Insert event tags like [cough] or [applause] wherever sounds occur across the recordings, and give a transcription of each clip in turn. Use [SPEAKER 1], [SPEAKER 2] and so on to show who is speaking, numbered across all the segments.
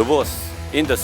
[SPEAKER 1] 로보스 인더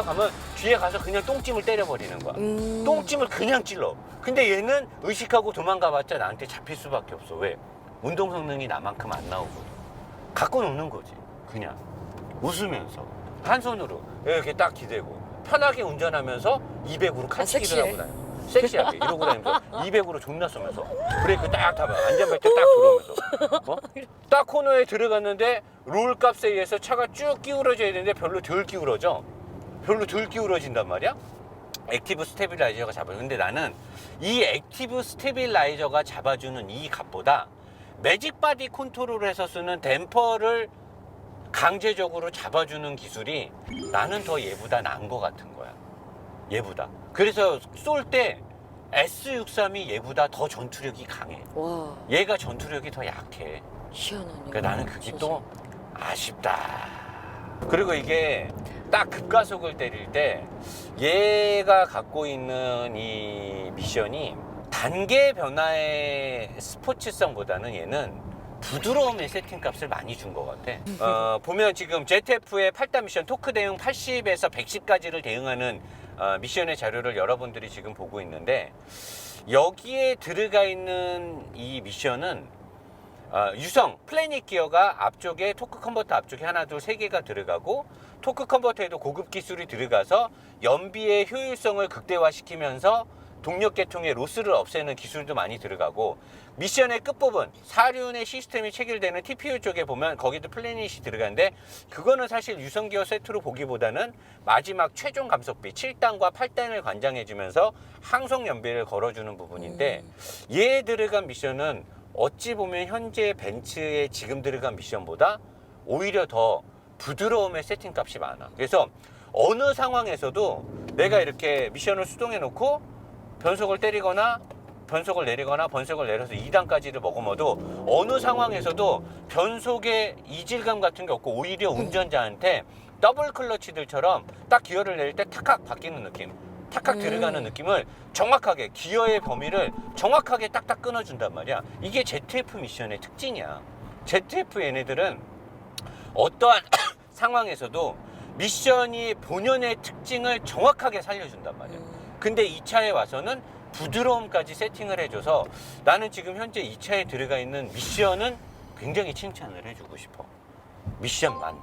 [SPEAKER 1] 가면 뒤에 가서 그냥 똥찜을 때려버리는 거야.
[SPEAKER 2] 음.
[SPEAKER 1] 똥찜을 그냥 찔러. 근데 얘는 의식하고 도망가봤자 나한테 잡힐 수밖에 없어. 왜? 운동 성능이 나만큼 안 나오거든. 갖고 노는 거지. 그냥 웃으면서 한 손으로 이렇게 딱 기대고 편하게 운전하면서 200으로 칼치기를
[SPEAKER 2] 섹시해.
[SPEAKER 1] 하고 다녀. 섹시하게 이러고 다니면서 200으로 존나 쏘면서 브레이크 딱 잡아 안전벨트 딱 들어오면서 어? 딱 코너에 들어갔는데 롤 값에 의해서 차가 쭉 기울어져야 되는데 별로 덜 기울어져 별로 덜 기울어진단 말이야? 액티브 스테빌라이저가 잡아요 근데 나는 이 액티브 스테빌라이저가 잡아주는 이 값보다 매직 바디 컨트롤에서 쓰는 댐퍼를 강제적으로 잡아주는 기술이 나는 더 얘보다 나은 것 같은 거야. 얘보다. 그래서 쏠 때 S63이 얘보다 더 전투력이 강해.
[SPEAKER 2] 와.
[SPEAKER 1] 얘가 전투력이 더 약해.
[SPEAKER 2] 희한하네.
[SPEAKER 1] 그러니까 나는 그게 또 아쉽다. 그리고 이게 딱 급가속을 때릴 때 얘가 갖고 있는 이 미션이 단계 변화의 스포츠성보다는 얘는 부드러움의 세팅 값을 많이 준 것 같아. 어, 보면 지금 ZF의 8단 미션 토크 대응 80에서 110까지를 대응하는 어, 미션의 자료를 여러분들이 지금 보고 있는데 여기에 들어가 있는 이 미션은 어, 유성 플래닛 기어가 앞쪽에 토크 컨버터 앞쪽에 하나 둘 세 개가 들어가고 토크 컨버터에도 고급 기술이 들어가서 연비의 효율성을 극대화시키면서 동력 계통의 로스를 없애는 기술도 많이 들어가고 미션의 끝부분 사륜의 시스템이 체결되는 TPU 쪽에 보면 거기도 플래닛이 들어가는데 그거는 사실 유성 기어 세트로 보기보다는 마지막 최종 감속비 7단과 8단을 관장해주면서 항속 연비를 걸어주는 부분인데 얘 들어간 미션은 어찌 보면 현재 벤츠의 지금 들어간 미션보다 오히려 더 부드러움의 세팅 값이 많아. 그래서 어느 상황에서도 내가 이렇게 미션을 수동해 놓고 변속을 때리거나 변속을 내리거나 변속을 내려서 2단까지를 먹어도 어느 상황에서도 변속의 이질감 같은 게 없고 오히려 운전자한테 더블 클러치들처럼 딱 기어를 내릴 때 탁탁 바뀌는 느낌. 탁탁
[SPEAKER 2] 음.
[SPEAKER 1] 들어가는 느낌을 정확하게 기어의 범위를 정확하게 딱딱 끊어준단 말이야. 이게 ZF 미션의 특징이야. ZF 얘네들은 어떠한 [coughs] 상황에서도 미션이 본연의 특징을 정확하게 살려준단 말이야.
[SPEAKER 2] 음.
[SPEAKER 1] 근데 이 차에 와서는 부드러움까지 세팅을 해줘서 나는 지금 현재 이 차에 들어가 있는 미션은 굉장히 칭찬을 해주고 싶어. 미션만.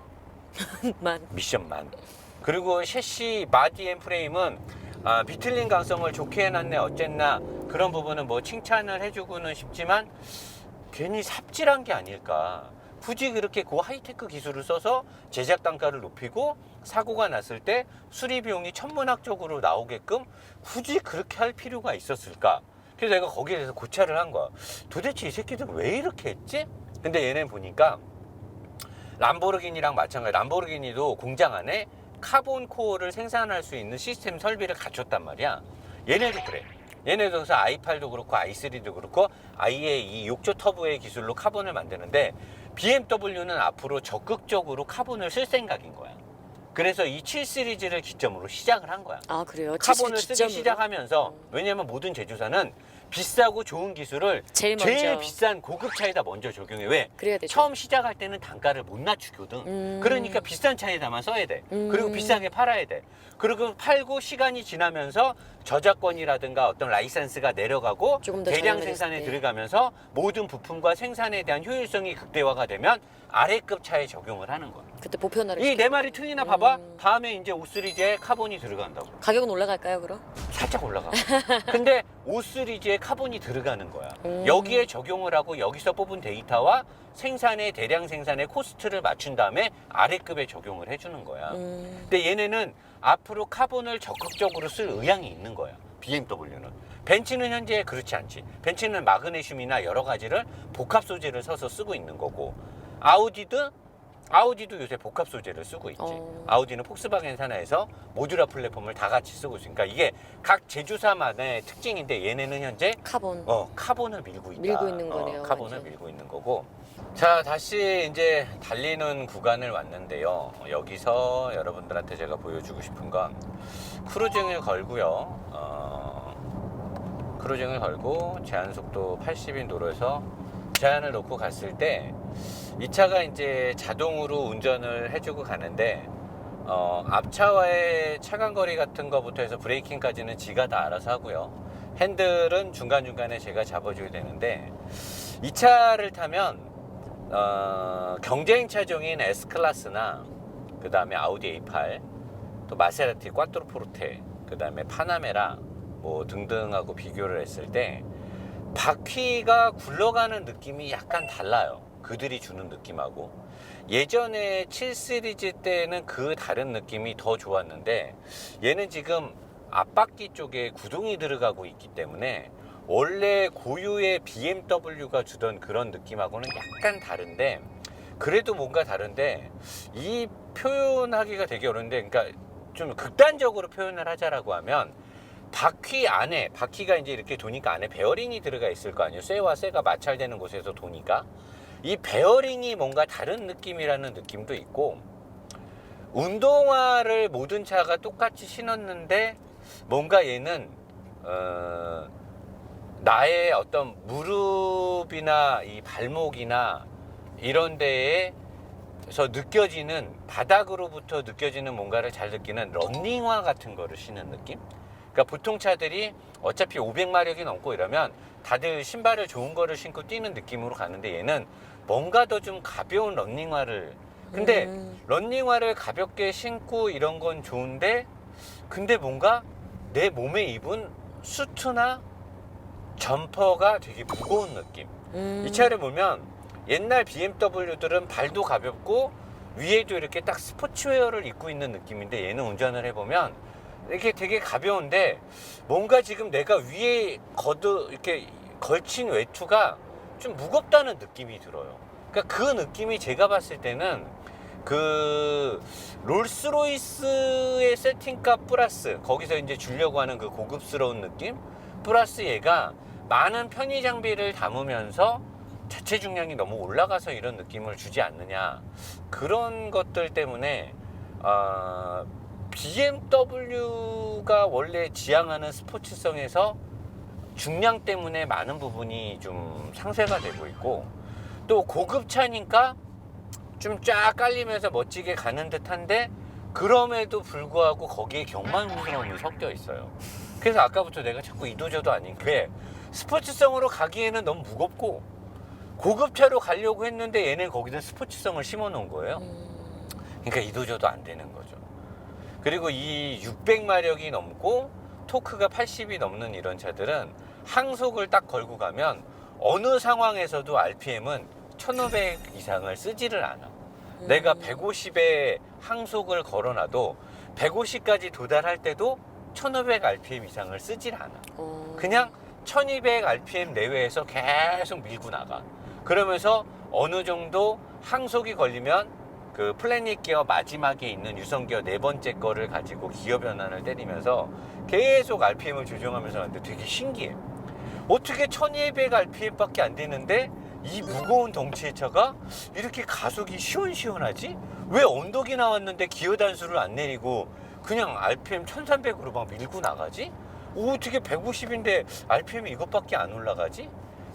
[SPEAKER 1] [laughs]
[SPEAKER 2] 만.
[SPEAKER 1] 미션만. 그리고 셰시 바디 앤 프레임은 아, 비틀린 강성을 좋게 해놨네 어쨌나 그런 부분은 뭐 칭찬을 해주고는 싶지만 괜히 삽질한 게 아닐까. 굳이 그렇게 고 하이테크 기술을 써서 제작 단가를 높이고 사고가 났을 때 수리 비용이 천문학적으로 나오게끔 굳이 그렇게 할 필요가 있었을까? 그래서 내가 거기에 대해서 고찰을 한 거야. 도대체 이 새끼들은 왜 이렇게 했지? 근데 얘네 보니까 람보르기니랑 마찬가지. 람보르기니도 공장 안에 카본 코어를 생산할 수 있는 시스템 설비를 갖췄단 말이야. 얘네도 그래. 얘네도 그래서 i8도 그렇고 i3도 그렇고 아예 이 욕조 터보의 기술로 카본을 만드는데 BMW는 앞으로 적극적으로 카본을 쓸 생각인 거야. 그래서 이 7 시리즈를 기점으로 시작을 한 거야.
[SPEAKER 2] 아 그래요?
[SPEAKER 1] 카본을 쓰기? 시작하면서
[SPEAKER 2] 음.
[SPEAKER 1] 왜냐면 모든 제조사는 비싸고 좋은 기술을
[SPEAKER 2] 제일 먼저
[SPEAKER 1] 제일 비싼 고급 차에다 먼저 적용해. 왜?
[SPEAKER 2] 그래야 되죠.
[SPEAKER 1] 처음 시작할 때는 단가를 못 낮추거든.
[SPEAKER 2] 음.
[SPEAKER 1] 그러니까 비싼 차에다만 써야 돼.
[SPEAKER 2] 음.
[SPEAKER 1] 그리고 비싸게 팔아야 돼. 그리고 팔고 시간이 지나면서 저작권이라든가 어떤 라이센스가 내려가고
[SPEAKER 2] 조금 더
[SPEAKER 1] 대량 생산에
[SPEAKER 2] 때.
[SPEAKER 1] 들어가면서 모든 부품과 생산에 대한 효율성이 극대화가 되면 아래급 차에 적용을 하는 거야.
[SPEAKER 2] 그때 보편화를
[SPEAKER 1] 이. 네 마리 트윈이나 봐봐.
[SPEAKER 2] 음.
[SPEAKER 1] 다음에 이제 5시리즈에 카본이 들어간다고.
[SPEAKER 2] 가격은 올라갈까요 그럼?
[SPEAKER 1] 살짝 올라가. [laughs] 근데 5시리즈에 카본이 들어가는 거야.
[SPEAKER 2] 음.
[SPEAKER 1] 여기에 적용을 하고 여기서 뽑은 데이터와 생산의 대량 생산의 코스트를 맞춘 다음에 아래급에 적용을 해주는 거야.
[SPEAKER 2] 음.
[SPEAKER 1] 근데 얘네는 앞으로 카본을 적극적으로 쓸 의향이 있는 거야. BMW는. 벤츠는 현재 그렇지 않지. 벤츠는 마그네슘이나 여러 가지를 복합 소재를 써서 쓰고 있는 거고 아우디도 아우디도 요새 복합 소재를 쓰고 있지.
[SPEAKER 2] 어.
[SPEAKER 1] 아우디는 폭스바겐 산하에서 모듈라 플랫폼을 다 같이 쓰고 있으니까 이게 각 제조사만의 특징인데 얘네는 현재
[SPEAKER 2] 카본.
[SPEAKER 1] 어 카본을 밀고 있다.
[SPEAKER 2] 밀고 있는 거네요,
[SPEAKER 1] 어, 카본을
[SPEAKER 2] 완전.
[SPEAKER 1] 밀고 있는 거고. 자 다시 이제 달리는 구간을 왔는데요. 여기서 여러분들한테 제가 보여주고 싶은 건 크루징을 걸고요. 어, 크루징을 걸고 제한 속도 80인 도로에서 제한을 놓고 갔을 때 이 차가 이제 자동으로 운전을 해주고 가는데 어, 앞차와의 차간 거리 같은 거부터 해서 브레이킹까지는 지가 다 알아서 하고요. 핸들은 중간중간에 제가 잡아줘야 되는데 이 차를 타면 어, 경쟁 차종인 S클래스나 그 다음에 아우디 A8 또 마세라티 꽈트로 포르테 그 다음에 파나메라 뭐 등등하고 비교를 했을 때 바퀴가 굴러가는 느낌이 약간 달라요. 그들이 주는 느낌하고 예전에 7 시리즈 때는 그 다른 느낌이 더 좋았는데 얘는 지금 앞바퀴 쪽에 구동이 들어가고 있기 때문에 원래 고유의 BMW가 주던 그런 느낌하고는 약간 다른데 그래도 뭔가 다른데 이 표현하기가 되게 어려운데 그러니까 좀 극단적으로 표현을 하자라고 하면 바퀴 안에 바퀴가 이제 이렇게 도니까 안에 베어링이 들어가 있을 거 아니에요. 쇠와 쇠가 마찰되는 곳에서 도니까 이 베어링이 뭔가 다른 느낌이라는 느낌도 있고 운동화를 모든 차가 똑같이 신었는데 뭔가 얘는 어, 나의 어떤 무릎이나 이 발목이나 이런 데에서 느껴지는 바닥으로부터 느껴지는 뭔가를 잘 느끼는 런닝화 같은 거를 신는 느낌? 그러니까 보통 차들이 어차피 500마력이 넘고 이러면 다들 신발을 좋은 거를 신고 뛰는 느낌으로 가는데 얘는 뭔가 더 좀 가벼운 런닝화를 근데
[SPEAKER 2] 음.
[SPEAKER 1] 런닝화를 가볍게 신고 이런 건 좋은데 근데 뭔가 내 몸에 입은 수트나 점퍼가 되게 무거운 느낌
[SPEAKER 2] 음.
[SPEAKER 1] 이 차를 보면 옛날 BMW들은 발도 가볍고 위에도 이렇게 딱 스포츠웨어를 입고 있는 느낌인데 얘는 운전을 해보면 이렇게 되게 가벼운데 뭔가 지금 내가 위에 거드 이렇게 걸친 외투가 좀 무겁다는 느낌이 들어요. 그러니까 그 느낌이 제가 봤을 때는 그 롤스로이스의 세팅값 플러스 거기서 이제 주려고 하는 그 고급스러운 느낌 플러스 얘가 많은 편의 장비를 담으면서 자체 중량이 너무 올라가서 이런 느낌을 주지 않느냐 그런 것들 때문에 어, BMW가 원래 지향하는 스포츠성에서 중량 때문에 많은 부분이 좀 상쇄가 되고 있고 또 고급차니까 좀 쫙 깔리면서 멋지게 가는 듯한데 그럼에도 불구하고 거기에 경만스러움이 섞여 있어요. 그래서 아까부터 내가 자꾸 이도저도 아닌 게 스포츠성으로 가기에는 너무 무겁고 고급차로 가려고 했는데 얘는 거기다 스포츠성을 심어 놓은 거예요.
[SPEAKER 2] 음.
[SPEAKER 1] 그러니까 이도저도 안 되는 거죠. 그리고 이 600마력이 넘고 토크가 80이 넘는 이런 차들은 항속을 딱 걸고 가면 어느 상황에서도 RPM은 1500 이상을 쓰지를 않아. 내가
[SPEAKER 2] 음.
[SPEAKER 1] 150에 항속을 걸어놔도 150까지 도달할 때도 1500 RPM 이상을 쓰질 않아.
[SPEAKER 2] 어.
[SPEAKER 1] 그냥 1200 RPM 내외에서 계속 밀고 나가. 그러면서 어느 정도 항속이 걸리면 그 플래닛 기어 마지막에 있는 유성 기어 네 번째 거를 가지고 기어 변환을 때리면서 계속 RPM을 조정하면서 하는데 되게 신기해. 어떻게 1200 RPM밖에 안 되는데 이 무거운 덩치의 차가 이렇게 가속이 시원시원하지? 왜 언덕이 나왔는데 기어 단수를 안 내리고 그냥 RPM 1300으로 막 밀고 나가지? 어떻게 150인데 RPM이 이것밖에 안 올라가지?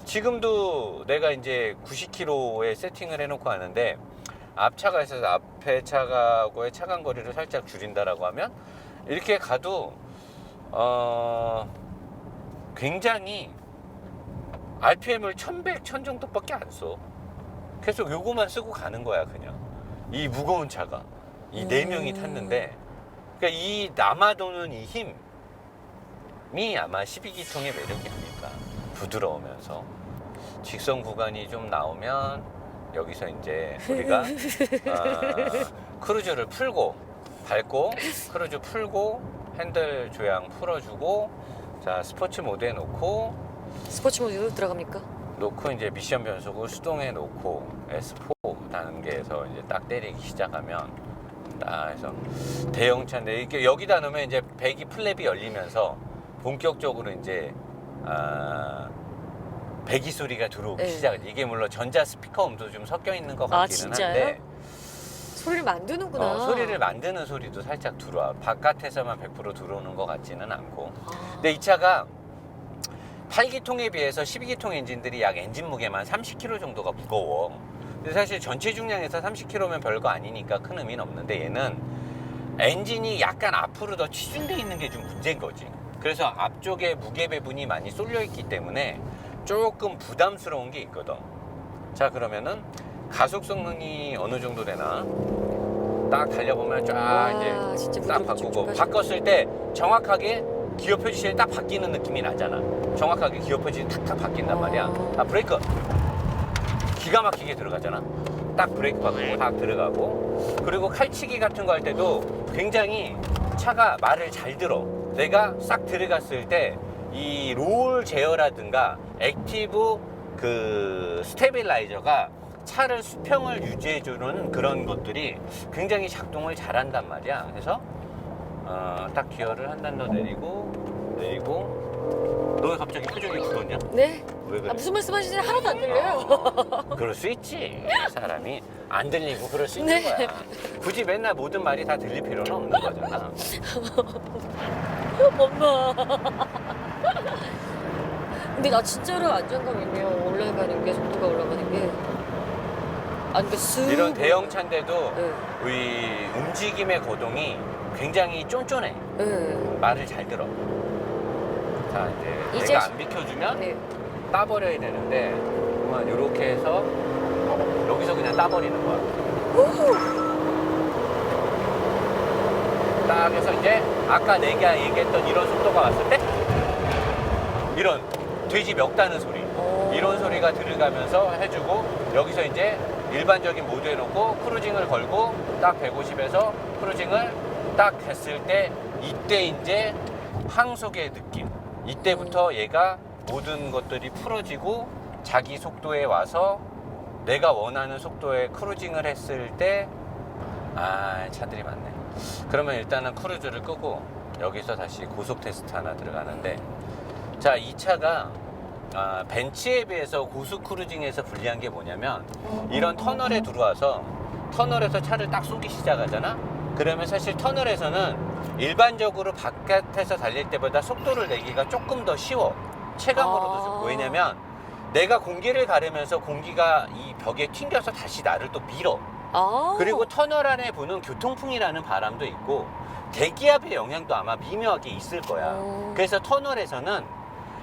[SPEAKER 1] 지금도 내가 이제 90km에 세팅을 해놓고 하는데 앞차가 있어서 앞에 차가고의 차간 거리를 살짝 줄인다라고 하면 이렇게 가도 어 굉장히 RPM을 1100, 1000 정도밖에 안 써. 계속 요거만 쓰고 가는 거야 그냥. 이 무거운 차가. 이네
[SPEAKER 2] 음.
[SPEAKER 1] 명이 탔는데. 그러니까 이 남아도는 이 힘이 아마 12기통의 매력이 아닐까. 부드러우면서. 직선 구간이 좀 나오면 여기서 이제 우리가 아, [laughs] 크루즈를 풀고 밟고 크루즈 풀고 핸들 조향 풀어주고 자 스포츠 모드에 놓고
[SPEAKER 2] 스포츠 모드로 들어갑니까?
[SPEAKER 1] 놓고 이제 미션 변속을 수동에 놓고 S4 단계에서 이제 딱 때리기 시작하면 딱 해서 대형차인데 이게 여기다 놓으면 이제 배기 플랩이 열리면서 본격적으로 이제 아 배기 소리가 들어오기
[SPEAKER 2] 네.
[SPEAKER 1] 시작. 이게 물론 전자 스피커 음도 좀 섞여 있는 것
[SPEAKER 2] 아,
[SPEAKER 1] 같기는
[SPEAKER 2] 진짜요?
[SPEAKER 1] 한데
[SPEAKER 2] 소리를 만드는구나.
[SPEAKER 1] 어, 소리를 만드는 소리도 살짝 들어와. 바깥에서만 100% 들어오는 것 같지는 않고.
[SPEAKER 2] 아.
[SPEAKER 1] 근데 이 차가 8기통에 비해서 12기통 엔진들이 약 엔진 무게만 30kg 정도가 무거워. 근데 사실 전체 중량에서 30kg면 별거 아니니까 큰 의미는 없는데 얘는 엔진이 약간 앞으로 더 치중돼 있는 게 좀 문제인 거지. 그래서 앞쪽에 무게 배분이 많이 쏠려 있기 때문에 조금 부담스러운 게 있거든. 자 그러면은 가속 성능이 어느 정도 되나? 딱 달려보면 쫙
[SPEAKER 2] 와,
[SPEAKER 1] 이제
[SPEAKER 2] 진짜
[SPEAKER 1] 딱 바꾸고. 바꿨을 때 정확하게 기어 표지실이 딱 바뀌는 느낌이 나잖아. 정확하게 기어 표지이 탁탁 바뀐단 말이야.
[SPEAKER 2] 어.
[SPEAKER 1] 아 브레이크 기가 막히게 들어가잖아. 딱 브레이크 바꾸고 딱 들어가고 그리고 칼치기 같은 거 할 때도 굉장히 차가 말을 잘 들어. 내가 싹 들어갔을 때 이 롤 제어라든가 액티브 그 스테빌라이저가 차를 수평을 유지해주는 그런 것들이 굉장히 작동을 잘한단 말이야. 그래서 어, 딱 기어를 한 단 더 내리고 내리고 너 왜 갑자기 표정이 굳었냐?
[SPEAKER 2] 네?
[SPEAKER 1] 왜 그래?
[SPEAKER 2] 아, 무슨 말씀하시는지 하나도 안 들려요.
[SPEAKER 1] 어, 그럴 수 있지. 사람이 안 들리고 그럴 수 있는
[SPEAKER 2] 네.
[SPEAKER 1] 거야. 굳이 맨날 모든 말이 다 들릴 필요는 없는 거잖아. [laughs]
[SPEAKER 2] 엄마. 근데 나 진짜로 안정감 있네요. 올라가는 게 속도가 올라가는 게. 아니 그 스.
[SPEAKER 1] 이런 대형 차인데도
[SPEAKER 2] 네.
[SPEAKER 1] 이 움직임의 거동이 굉장히 쫀쫀해.
[SPEAKER 2] 네.
[SPEAKER 1] 말을 잘 들어. 자 이제,
[SPEAKER 2] 이제
[SPEAKER 1] 내가
[SPEAKER 2] 시-
[SPEAKER 1] 안 비켜주면
[SPEAKER 2] 네.
[SPEAKER 1] 따버려야 되는데 그러면 이렇게 해서 여기서 그냥 따버리는 거야. 딱 해서 이제 아까 내가 얘기했던 이런 속도가 왔을 때 이런 돼지 멱다는 소리.
[SPEAKER 2] 어.
[SPEAKER 1] 이런 소리가 들어가면서 해주고 여기서 이제 일반적인 모드에 놓고 크루징을 걸고 딱 150에서 크루징을 딱 했을 때 이때 이제 항속의 느낌. 이때부터 얘가 모든 것들이 풀어지고 자기 속도에 와서 내가 원하는 속도에 크루징을 했을 때 아 차들이 많네. 그러면 일단은 크루즈를 끄고 여기서 다시 고속 테스트 하나 들어가는데 자 이 차가 아, 벤츠에 비해서 고속 크루징에서 불리한 게 뭐냐면 이런 터널에 들어와서 터널에서 차를 딱 쏘기 시작하잖아 그러면 사실 터널에서는 일반적으로 바깥에서 달릴 때보다 속도를 내기가 조금 더 쉬워 체감으로도
[SPEAKER 2] 아.
[SPEAKER 1] 좋고 왜냐면 내가 공기를 가르면서 공기가 이 벽에 튕겨서 다시 나를 또 밀어
[SPEAKER 2] 아.
[SPEAKER 1] 그리고 터널 안에 부는 교통풍이라는 바람도 있고 대기압의 영향도 아마 미묘하게 있을 거야.
[SPEAKER 2] 어.
[SPEAKER 1] 그래서 터널에서는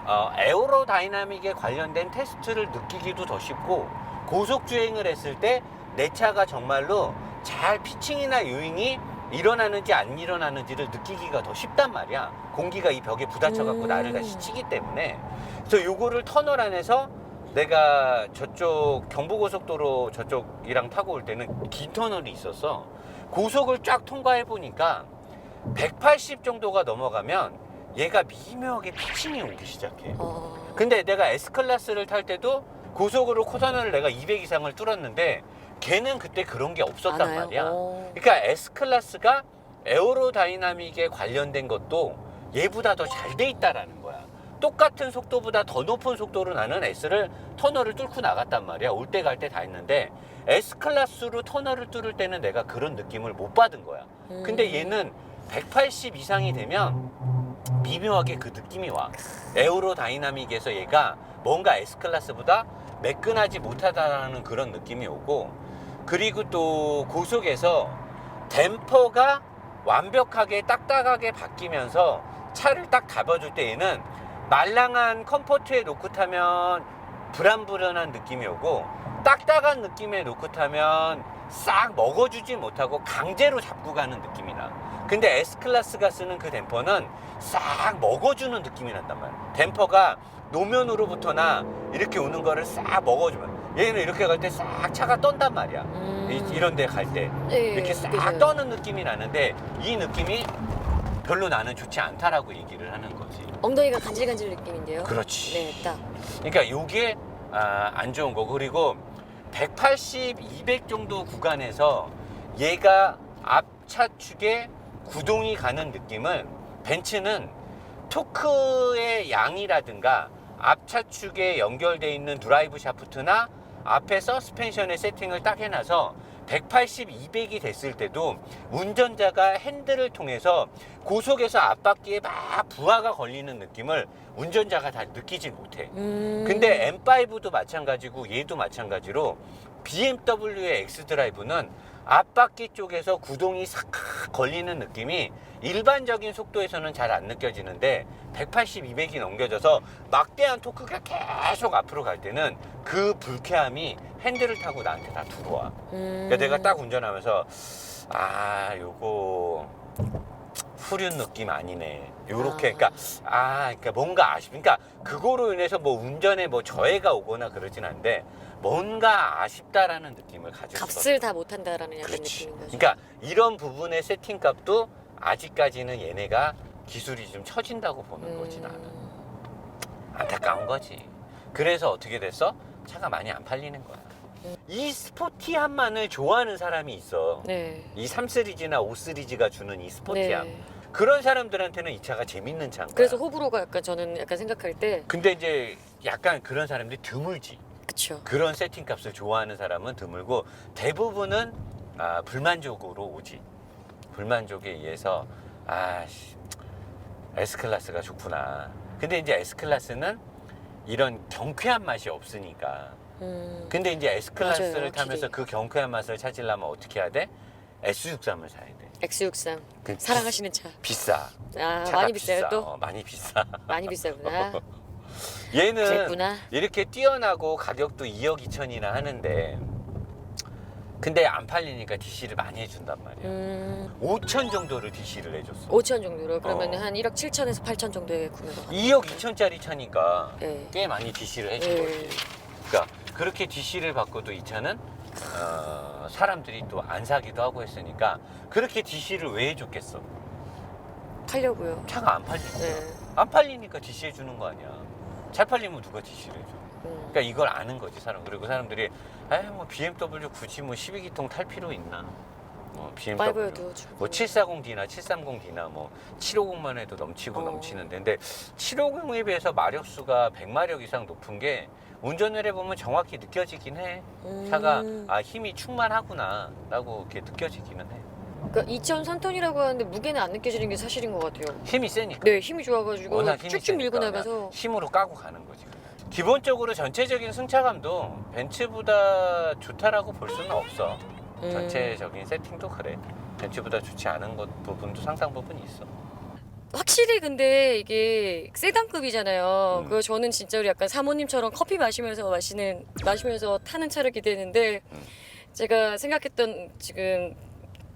[SPEAKER 1] 어, 에어로 다이나믹에 관련된 테스트를 느끼기도 더 쉽고 고속 주행을 했을 때 내 차가 정말로 잘 피칭이나 유잉이 일어나는지 안 일어나는지를 느끼기가 더 쉽단 말이야. 공기가 이 벽에 부딪혀 갖고
[SPEAKER 2] 음.
[SPEAKER 1] 나를 다시 치기 때문에. 그래서 요거를 터널 안에서 내가 저쪽 경부고속도로 저쪽이랑 타고 올 때는 긴 터널이 있었어. 고속을 쫙 통과해 보니까 180 정도가 넘어가면 얘가 미묘하게 피칭이 오기 시작해.
[SPEAKER 2] 어.
[SPEAKER 1] 근데 내가 S클래스를 탈 때도 고속으로 코선을 내가 200 이상을 뚫었는데 걔는 그때 그런 게 없었단
[SPEAKER 2] 않아요?
[SPEAKER 1] 말이야.
[SPEAKER 2] 어.
[SPEAKER 1] 그러니까 S클래스가 에어로 다이나믹에 관련된 것도 얘보다 더 잘 돼 있다라는 거야. 똑같은 속도보다 더 높은 속도로 나는 S를 터널을 뚫고 나갔단 말이야. 올 때 갈 때 다 했는데 S 클래스로 터널을 뚫을 때는 내가 그런 느낌을 못 받은 거야. 근데
[SPEAKER 2] 음.
[SPEAKER 1] 얘는 180 이상이 되면 미묘하게 그 느낌이 와. 에어로 다이나믹에서 얘가 뭔가 S 클래스보다 매끈하지 못하다라는 그런 느낌이 오고 그리고 또 고속에서 댐퍼가 완벽하게 딱딱하게 바뀌면서 차를 딱 잡아줄 때 얘는 말랑한 컴포트에 놓고 타면 불안불안한 느낌이 오고 딱딱한 느낌에 놓고 타면 싹 먹어주지 못하고 강제로 잡고 가는 느낌이 나. 근데 S클래스가 쓰는 그 댐퍼는 싹 먹어주는 느낌이 난단 말이야. 댐퍼가 노면으로부터나 이렇게 오는 거를 싹 먹어주면 얘는 이렇게 갈 때 싹 차가 떤단 말이야.
[SPEAKER 2] 음.
[SPEAKER 1] 이, 런 데 갈 때.
[SPEAKER 2] 네,
[SPEAKER 1] 이렇게 싹
[SPEAKER 2] 느껴져요.
[SPEAKER 1] 떠는 느낌이 나는데 이 느낌이 별로 나는 좋지 않다라고 얘기를 하는 거지.
[SPEAKER 2] 엉덩이가 간질간질 느낌인데요.
[SPEAKER 1] 그렇지.
[SPEAKER 2] 네, 딱.
[SPEAKER 1] 그러니까 요게 아, 안 좋은 거고 그리고 180, 200 정도 구간에서 얘가 앞차 축에 구동이 가는 느낌은 벤츠는 토크의 양이라든가 앞차 축에 연결되어 있는 드라이브 샤프트나 앞에 서스펜션의 세팅을 딱 해놔서 180, 200이 됐을 때도 운전자가 핸들을 통해서 고속에서 앞바퀴에 막 부하가 걸리는 느낌을 운전자가 다 느끼지 못해.
[SPEAKER 2] 음.
[SPEAKER 1] 근데 M5도 마찬가지고 얘도 마찬가지로 BMW의 X드라이브는 앞바퀴 쪽에서 구동이 싹 걸리는 느낌이 일반적인 속도에서는 잘 안 느껴지는데 180, 200이 넘겨져서 막대한 토크가 계속 앞으로 갈 때는 그 불쾌함이 핸들을 타고 나한테 다 들어와.
[SPEAKER 2] 음.
[SPEAKER 1] 그러니까 내가 딱 운전하면서 아 요거 후륜 느낌 아니네. 요렇게
[SPEAKER 2] 아.
[SPEAKER 1] 그러니까 아 그러니까 뭔가 아쉽. 그러니까 그거로 인해서 뭐 운전에 뭐 저해가 오거나 그러진 않는데 뭔가 아쉽다라는 느낌을 수가
[SPEAKER 2] 값을 다 못한다라는 약간
[SPEAKER 1] 그렇지.
[SPEAKER 2] 느낌인 거죠.
[SPEAKER 1] 그러니까 이런 부분의 세팅 값도 아직까지는 얘네가 기술이 좀 처진다고 보는 거지 나는.
[SPEAKER 2] 음.
[SPEAKER 1] 안타까운 거지. 그래서 어떻게 됐어? 차가 많이 안 팔리는 거야.
[SPEAKER 2] 음.
[SPEAKER 1] 이 스포티함만을 좋아하는 사람이 있어.
[SPEAKER 2] 네.
[SPEAKER 1] 이 3시리즈나 5시리즈가 주는 이 스포티함.
[SPEAKER 2] 네.
[SPEAKER 1] 그런 사람들한테는 이 차가 재밌는 차인 거야.
[SPEAKER 2] 그래서 호불호가 약간 저는 약간 생각할 때
[SPEAKER 1] 근데 이제 약간 그런 사람들이 드물지.
[SPEAKER 2] 그쵸.
[SPEAKER 1] 그런 세팅 값을 좋아하는 사람은 드물고 대부분은 아, 불만족으로 오지. 불만족에 의해서 아, 씨, S클래스가 좋구나. 근데 이제 S클래스는 이런 경쾌한 맛이 없으니까.
[SPEAKER 2] 음.
[SPEAKER 1] 근데 이제 S클래스를
[SPEAKER 2] 맞아요,
[SPEAKER 1] 타면서
[SPEAKER 2] 확실히.
[SPEAKER 1] 그 경쾌한 맛을 찾으려면 어떻게 해야 돼? S63을 사야 돼.
[SPEAKER 2] X63
[SPEAKER 1] 그
[SPEAKER 2] 사랑하시는 차.
[SPEAKER 1] 비싸.
[SPEAKER 2] 아
[SPEAKER 1] 차가
[SPEAKER 2] 많이 비싸요
[SPEAKER 1] 비싸.
[SPEAKER 2] 또?
[SPEAKER 1] 어, 많이 비싸.
[SPEAKER 2] 많이 비싸구나. [laughs]
[SPEAKER 1] 얘는
[SPEAKER 2] 그랬구나.
[SPEAKER 1] 이렇게 뛰어나고 가격도 2억 2천이나 하는데 근데 안 팔리니까 DC를 많이 해준단 말이야.
[SPEAKER 2] 음.
[SPEAKER 1] 5천 정도를 DC를 해줬어.
[SPEAKER 2] 5천 정도로 그러면
[SPEAKER 1] 어.
[SPEAKER 2] 한 1억 7천에서 8천 정도에 구매가 가능.
[SPEAKER 1] 2억 2천짜리 차니까
[SPEAKER 2] 네.
[SPEAKER 1] 꽤 많이 DC를 해준
[SPEAKER 2] 네.
[SPEAKER 1] 거지. 그러니까 그렇게 DC를 받고도 이 차는 어, 사람들이 또 안 사기도 하고 했으니까 그렇게 DC를 왜 해줬겠어?
[SPEAKER 2] 팔려고요.
[SPEAKER 1] 차가 안 팔리니까.
[SPEAKER 2] 네.
[SPEAKER 1] 안 팔리니까 DC 해 주는 거 아니야. 잘 팔리면 누가 DC를 해줘?
[SPEAKER 2] 음.
[SPEAKER 1] 그러니까 이걸 아는 거지 사람. 그리고 사람들이 에이 뭐 BMW 굳이 뭐 12기통 탈 필요 있나? 뭐 BMW.
[SPEAKER 2] 주고.
[SPEAKER 1] 뭐 740D나 730D나 뭐 750만 해도 넘치고
[SPEAKER 2] 어.
[SPEAKER 1] 넘치는데 근데 750에 비해서 마력수가 100마력 이상 높은 게 운전을 해보면 정확히 느껴지긴 해.
[SPEAKER 2] 음.
[SPEAKER 1] 차가 아 힘이 충만하구나라고 이렇게 느껴지기는 해.
[SPEAKER 2] 그러니까 2.3톤이라고 하는데 무게는 안 느껴지는 게 사실인 것 같아요.
[SPEAKER 1] 힘이 세니까.
[SPEAKER 2] 네, 힘이 좋아가지고
[SPEAKER 1] 워낙 힘이
[SPEAKER 2] 쭉쭉 밀고
[SPEAKER 1] 세니까
[SPEAKER 2] 나가서
[SPEAKER 1] 힘으로 까고 가는 거지. 기본적으로 전체적인 승차감도 벤츠보다 좋다라고 볼 수는 없어.
[SPEAKER 2] 음.
[SPEAKER 1] 전체적인 세팅도 그래. 벤츠보다 좋지 않은 것 부분도 상당 부분 있어.
[SPEAKER 2] 확실히 근데 이게 세단급이잖아요.
[SPEAKER 1] 음.
[SPEAKER 2] 그 저는 진짜로 약간 사모님처럼 커피 마시면서 마시는 마시면서 타는 차를 기대했는데
[SPEAKER 1] 음.
[SPEAKER 2] 제가 생각했던 지금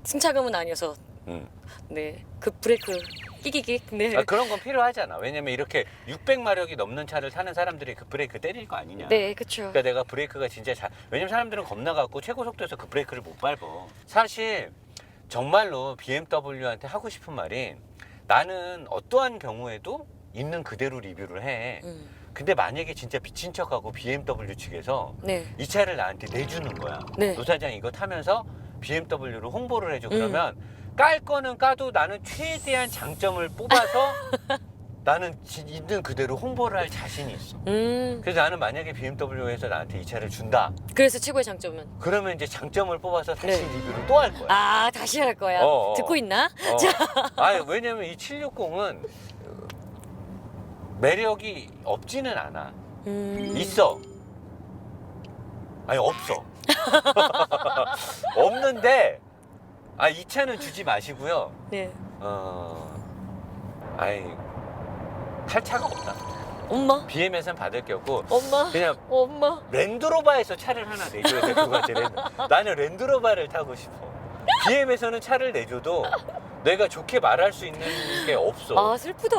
[SPEAKER 2] 승차감은 아니어서
[SPEAKER 1] 음.
[SPEAKER 2] 네 그 브레이크 끼기기 네.
[SPEAKER 1] 아, 그런 건 필요하잖아. 왜냐면 이렇게 600마력이 넘는 차를 타는 사람들이 그 브레이크 때릴 거 아니냐.
[SPEAKER 2] 네, 그렇죠.
[SPEAKER 1] 그러니까 내가 브레이크가 진짜 잘. 왜냐면 사람들은 겁나 갖고 최고 속도에서 그 브레이크를 못 밟어. 사실 정말로 BMW한테 하고 싶은 말이 나는 어떠한 경우에도 있는 그대로 리뷰를 해.
[SPEAKER 2] 음.
[SPEAKER 1] 근데 만약에 진짜 미친 척하고 BMW 측에서
[SPEAKER 2] 네.
[SPEAKER 1] 이 차를 나한테 내주는 거야.
[SPEAKER 2] 네.
[SPEAKER 1] 노사장 이거 타면서 BMW로 홍보를 해줘.
[SPEAKER 2] 음.
[SPEAKER 1] 그러면 깔 거는 까도 나는 최대한 장점을 뽑아서 [laughs] 나는 지- 있는 그대로 홍보를 할 자신이 있어.
[SPEAKER 2] 음.
[SPEAKER 1] 그래서 나는 만약에 BMW에서 나한테 이 차를 준다.
[SPEAKER 2] 그래서 최고의 장점은
[SPEAKER 1] 그러면 이제 장점을 뽑아서 다시
[SPEAKER 2] 네.
[SPEAKER 1] 리뷰를 또 할 거야.
[SPEAKER 2] 아 다시 할 거야.
[SPEAKER 1] 어, 어.
[SPEAKER 2] 듣고 있나?
[SPEAKER 1] 어. [laughs] 아니 왜냐면 이 760은 매력이 없지는 않아.
[SPEAKER 2] 음.
[SPEAKER 1] 있어. 아니 없어. [laughs] 없는데 아 이 차는 주지 마시고요.
[SPEAKER 2] 네.
[SPEAKER 1] 어. 아이 탈 차가 없다.
[SPEAKER 2] 엄마.
[SPEAKER 1] BM에선 받을 게 없고
[SPEAKER 2] 엄마.
[SPEAKER 1] 그냥
[SPEAKER 2] 엄마.
[SPEAKER 1] 랜드로바에서 차를 하나 내줘야 될 것 같아. 랜- [laughs] 나는 랜드로바를 타고 싶어. BM에서는 차를 내줘도 내가 좋게 말할 수 있는 게 없어.
[SPEAKER 2] 아 슬프다.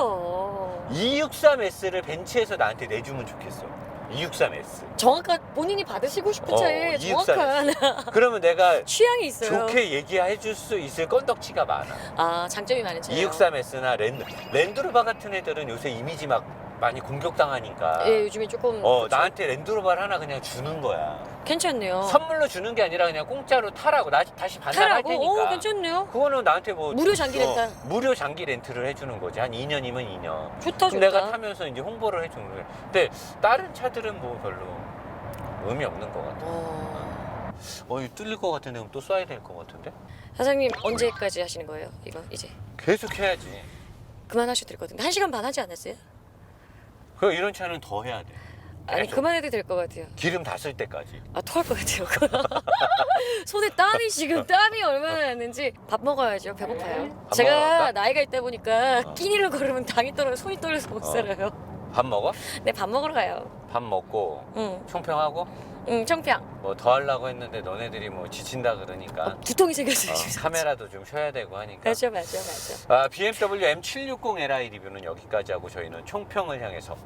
[SPEAKER 1] 263S를 벤츠에서 나한테 내주면 좋겠어. 263S.
[SPEAKER 2] 정확한 본인이 받으시고 싶은
[SPEAKER 1] 어,
[SPEAKER 2] 차에
[SPEAKER 1] 이육사
[SPEAKER 2] 정확한 [laughs]
[SPEAKER 1] 그러면 내가 [laughs]
[SPEAKER 2] 취향이 있어요.
[SPEAKER 1] 좋게 얘기해 줄 수 있을 건덕지가 많아.
[SPEAKER 2] 아 장점이 많은 차예요.
[SPEAKER 1] 263S나 랜드, 랜드로바 같은 애들은 요새 이미지 막 많이 공격당하니까.
[SPEAKER 2] 예 요즘에 조금
[SPEAKER 1] 어,
[SPEAKER 2] 그렇죠.
[SPEAKER 1] 나한테 랜드로바를 하나 그냥 주는 거야.
[SPEAKER 2] 괜찮네요.
[SPEAKER 1] 선물로 주는 게 아니라 그냥 공짜로 타라고. 나 다시 반납할. 테니까.
[SPEAKER 2] 오 괜찮네요.
[SPEAKER 1] 그거는 나한테 뭐
[SPEAKER 2] 무료 장기 렌탈.
[SPEAKER 1] 어, 무료 장기 렌트를 해주는 거지 한 2년이면 2년
[SPEAKER 2] 좋다 좋다.
[SPEAKER 1] 내가 타면서 이제 홍보를 해주는 거야 근데 다른 차들은 뭐 별로 의미 없는 것 같아
[SPEAKER 2] 어...
[SPEAKER 1] 어 이거 뚫릴 것 같은데 그럼 또 쏴야 될 것 같은데
[SPEAKER 2] 사장님 언제까지 하시는 거예요? 이거 이제
[SPEAKER 1] 계속 해야지
[SPEAKER 2] 그만하셔도 같은데 한 시간 반 하지 않았어요?
[SPEAKER 1] 그 이런 차는 더 해야 돼
[SPEAKER 2] 아니
[SPEAKER 1] 계속.
[SPEAKER 2] 그만해도 될 것 같아요.
[SPEAKER 1] 기름 다 쓸 때까지
[SPEAKER 2] 아 토할 것 같아요. [laughs] 손에 땀이 지금 땀이 얼마나 났는지 밥 먹어야죠. 배고파요.
[SPEAKER 1] 밥
[SPEAKER 2] 제가
[SPEAKER 1] 먹을까?
[SPEAKER 2] 나이가 있다 보니까
[SPEAKER 1] 어.
[SPEAKER 2] 끼니를 걸으면 당이 떨어 손이 떨려서 못
[SPEAKER 1] 어.
[SPEAKER 2] 살아요.
[SPEAKER 1] 밥 먹어?
[SPEAKER 2] 네 밥 먹으러 가요.
[SPEAKER 1] 밥 먹고
[SPEAKER 2] 응,
[SPEAKER 1] 총평하고
[SPEAKER 2] 응 청평.
[SPEAKER 1] 뭐 더 하려고 했는데 너네들이 뭐 지친다 그러니까
[SPEAKER 2] 어, 두통이 생겼어요.
[SPEAKER 1] 어,
[SPEAKER 2] 지금.
[SPEAKER 1] 카메라도 좀 쉬어야 되고 하니까
[SPEAKER 2] 맞아 맞아 맞아.
[SPEAKER 1] 아, BMW M760 Li 리뷰는 여기까지 하고 저희는 총평을 향해서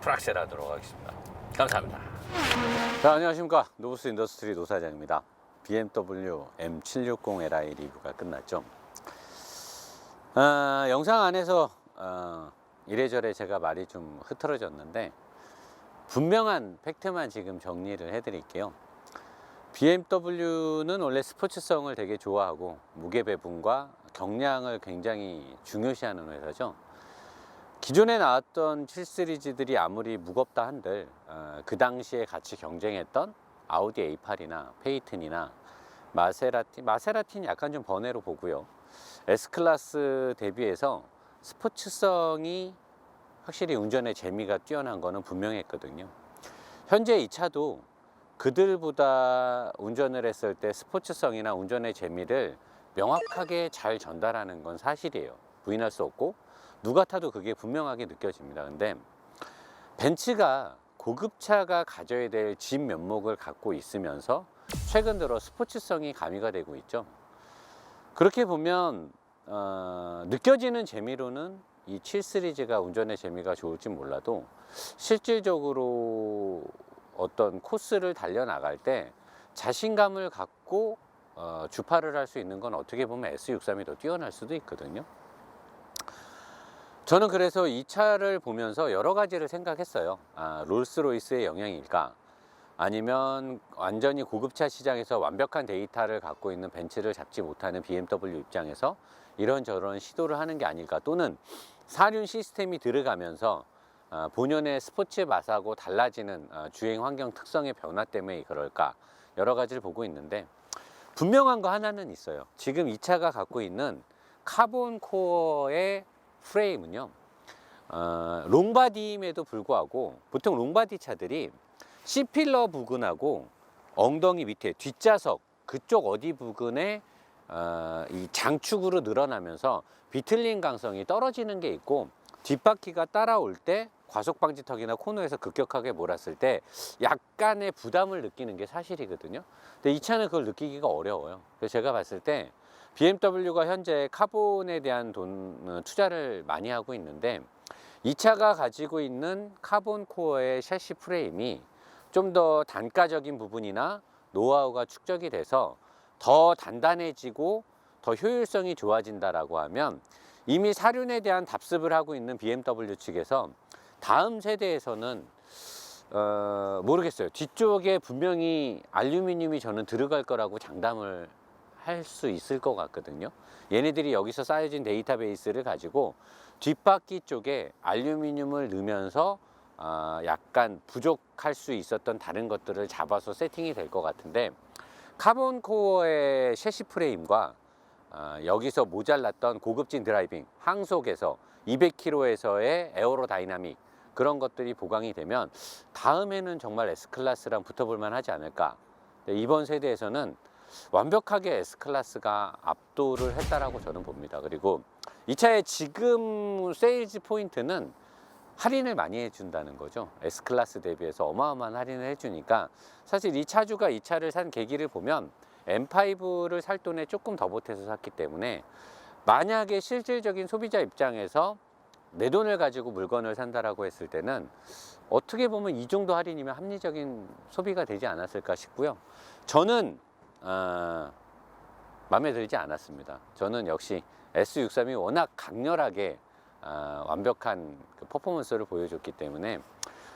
[SPEAKER 1] 프락셀 하도록 하겠습니다. 감사합니다. 자, 안녕하십니까. 노브스 인더스트리 노사장입니다. BMW M760 Li 리뷰가 끝났죠. 아, 영상 안에서 어, 이래저래 제가 말이 좀 흐트러졌는데 분명한 팩트만 지금 정리를 해드릴게요. BMW는 원래 스포츠성을 되게 좋아하고 무게 배분과 경량을 굉장히 중요시하는 회사죠. 기존에 나왔던 7 시리즈들이 아무리 무겁다 한들 어, 그 당시에 같이 경쟁했던 아우디 A8이나 페이튼이나 마세라티 마세라티는 약간 좀 번외로 보고요. S 클래스 대비해서 스포츠성이 확실히 운전의 재미가 뛰어난 거는 분명했거든요. 현재 이 차도 그들보다 운전을 했을 때 스포츠성이나 운전의 재미를 명확하게 잘 전달하는 건 사실이에요. 부인할 수 없고 누가 타도 그게 분명하게 느껴집니다. 근데 벤츠가 고급차가 가져야 될진 면목을 갖고 있으면서 최근 들어 스포츠성이 가미가 되고 있죠. 그렇게 보면 어, 느껴지는 재미로는 이 7 시리즈가 운전의 재미가 좋을지 몰라도 실질적으로 어떤 코스를 달려 나갈 때 자신감을 갖고 어, 주파를 할 수 있는 건 어떻게 보면 S63이 더 뛰어날 수도 있거든요. 저는 그래서 이 차를 보면서 여러 가지를 생각했어요. 아, 롤스로이스의 영향일까? 아니면 완전히 고급차 시장에서 완벽한 데이터를 갖고 있는 벤츠를 잡지 못하는 BMW 입장에서 이런저런 시도를 하는 게 아닐까? 또는 사륜 시스템이 들어가면서 아, 본연의 스포츠 맛하고 달라지는 아, 주행 환경 특성의 변화 때문에 그럴까? 여러 가지를 보고 있는데 분명한 거 하나는 있어요. 지금 이 차가 갖고 있는 카본 코어의 프레임은요, 어, 롱바디임에도 불구하고 보통 롱바디 차들이 C필러 부근하고 엉덩이 밑에 뒷좌석 그쪽 어디 부근에 어, 이 장축으로 늘어나면서 비틀림 강성이 떨어지는 게 있고 뒷바퀴가 따라올 때 과속 방지턱이나 코너에서 급격하게 몰았을 때 약간의 부담을 느끼는 게 사실이거든요. 근데 이 차는 그걸 느끼기가 어려워요. 그래서 제가 봤을 때 BMW가 현재 카본에 대한 돈 어, 투자를 많이 하고 있는데 이 차가 가지고 있는 카본 코어의 셰시 프레임이 좀 더 단가적인 부분이나 노하우가 축적이 돼서 더 단단해지고 더 효율성이 좋아진다라고 하면 이미 사륜에 대한 답습을 하고 있는 BMW 측에서 다음 세대에서는 어, 모르겠어요. 뒤쪽에 분명히 알루미늄이 저는 들어갈 거라고 장담을 할 수 있을 것 같거든요. 얘네들이 여기서 쌓여진 데이터베이스를 가지고 뒷바퀴 쪽에 알루미늄을 넣으면서 아, 약간 부족할 수 있었던 다른 것들을 잡아서 세팅이 될 것 같은데 카본 코어의 셰시 프레임과 아, 여기서 모자랐던 고급진 드라이빙 항속에서 200km에서의 에어로 다이나믹 그런 것들이 보강이 되면 다음에는 정말 S클래스랑 붙어볼 만 하지 않을까. 네, 이번 세대에서는 완벽하게 S클래스가 압도를 했다라고 저는 봅니다. 그리고 이 차의 지금 세일즈 포인트는 할인을 많이 해준다는 거죠 S클래스 대비해서 어마어마한 할인을 해주니까 사실 이 차주가 이 차를 산 계기를 보면 M5를 살 돈에 조금 더 보태서 샀기 때문에 만약에 실질적인 소비자 입장에서 내 돈을 가지고 물건을 산다라고 했을 때는 어떻게 보면 이 정도 할인이면 합리적인 소비가 되지 않았을까 싶고요. 저는 어, 마음에 들지 않았습니다. 저는 역시 S63이 워낙 강렬하게 아, 완벽한 그 퍼포먼스를 보여줬기 때문에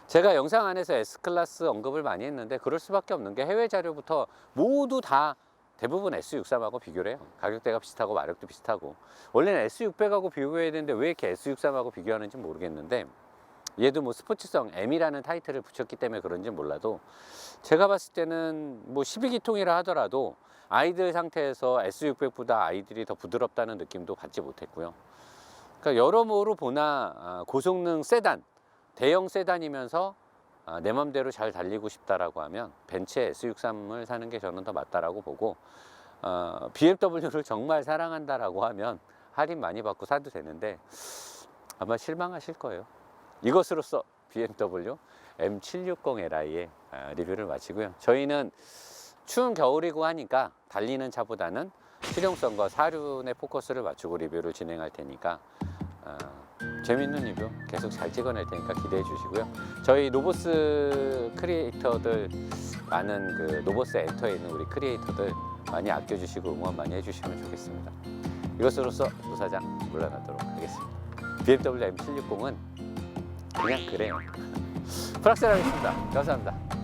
[SPEAKER 1] 제가 영상 안에서 S클래스 언급을 많이 했는데 그럴 수밖에 없는 게 해외 자료부터 모두 다 대부분 S63하고 비교를 해요. 가격대가 비슷하고 마력도 비슷하고 원래는 S600하고 비교해야 되는데 왜 이렇게 S63하고 비교하는지 모르겠는데 얘도 뭐 스포츠성 M이라는 타이틀을 붙였기 때문에 그런지 몰라도 제가 봤을 때는 뭐 12기통이라 하더라도 아이들 상태에서 S600보다 아이들이 더 부드럽다는 느낌도 받지 못했고요. 그러니까 여러모로 보나 아, 고성능 세단, 대형 세단이면서 아, 내 맘대로 잘 달리고 싶다라고 하면 벤츠의 S63을 사는 게 저는 더 맞다라고 보고 어, BMW를 정말 사랑한다라고 하면 할인 많이 받고 사도 되는데 아마 실망하실 거예요. 이것으로써 BMW M760Li의 아, 리뷰를 마치고요. 저희는 추운 겨울이고 하니까 달리는 차보다는 실용성과 사륜에 포커스를 맞추고 리뷰를 진행할 테니까 아, 재밌는 리뷰 계속 잘 찍어낼 테니까 기대해 주시고요. 저희 노보스 크리에이터들 많은 그 노보스 엔터에 있는 우리 크리에이터들 많이 아껴주시고 응원 많이 해주시면 좋겠습니다. 이것으로써 노사장 물러나도록 하겠습니다. BMW M760은 그냥 그래요. [laughs] 프락셀 하겠습니다. 감사합니다.